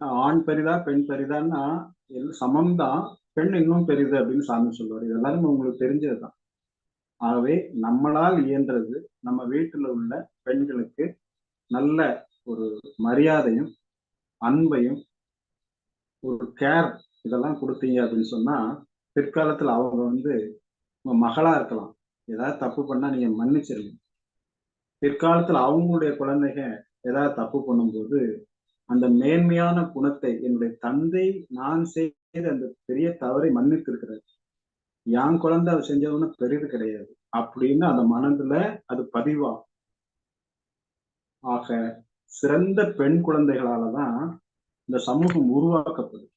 ஆண் பெரிதா பெண் பெரிதான்னா சமம் தான் பெண் இன்னும் பெரிது அப்படின்னு சாமி சொல்லுவார். இது எல்லாருமே உங்களுக்கு தெரிஞ்சதுதான். ஆகவே நம்மளால் இயன்றது நம்ம வீட்டில் உள்ள பெண்களுக்கு நல்ல ஒரு மரியாதையும் அன்பையும் ஒரு கேர் இதெல்லாம் கொடுத்தீங்க அப்படின்னு சொன்னா பிற்காலத்துல அவங்க வந்து உங்க மகளா இருக்கலாம். ஏதாவது தப்பு பண்ணா நீங்க மன்னிச்சிருங்க. பிற்காலத்துல அவங்களுடைய குழந்தைங்க ஏதாவது தப்பு பண்ணும்போது அந்த மேன்மையான குணத்தை என்னுடைய தந்தை நான் செய்த அந்த பெரிய தவறை மன்னித்து இருக்கிறார் என் குழந்தை அதை செஞ்சதுன்னு பெரிது கிடையாது. அப்படின்னு அந்த மனதுல அது பதிவாகும். ஆக சிறந்த பெண் குழந்தைகளாலதான் இந்த சமூகம் உருவாக்கப்படுது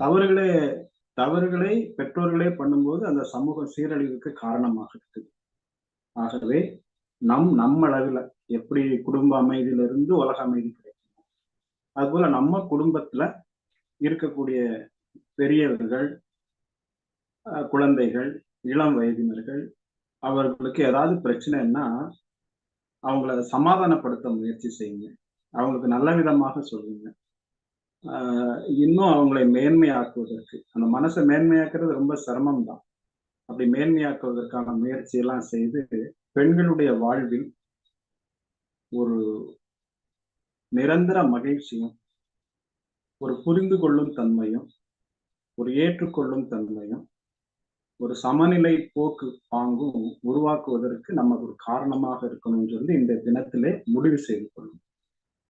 தவறுகளே தவறுகளை பெற்றோர்களே பண்ணும்போது அந்த சமூகம் சீரழிவுக்கு காரணமாக இருக்குது ஆகவே நம் நம்ம அளவில் எப்படி குடும்ப அமைதியிலிருந்து உலக அமைதி கிடைக்கும். அதுபோல நம்ம குடும்பத்துல இருக்கக்கூடிய பெரியவர்கள் குழந்தைகள் இளம் வயதினர்கள் அவர்களுக்கு ஏதாவது பிரச்சனைன்னா அவங்கள சமாதானப்படுத்த முயற்சி செய்யுங்க. அவங்களுக்கு நல்ல விதமாக சொல்லுங்க. இன்னும் அவங்களை மேன்மையாக்குவதற்கு அந்த மனசை மேன்மையாக்குறது ரொம்ப சிரமம் தான் அப்படி மேன்மையாக்குவதற்கான முயற்சியெல்லாம் செய்து பெண்களுடைய வாழ்வில் ஒரு நிரந்தர மகிழ்ச்சியும் ஒரு புரிந்து கொள்ளும் தன்மையும் ஒரு ஏற்றுக்கொள்ளும் தன்மையும் ஒரு சமநிலை போக்கு பாங்கும் உருவாக்குவதற்கு நமக்கு ஒரு காரணமாக இருக்கணும்னு சொல்லி இந்த தினத்திலே முடிவு செய்து கொள்ளும்.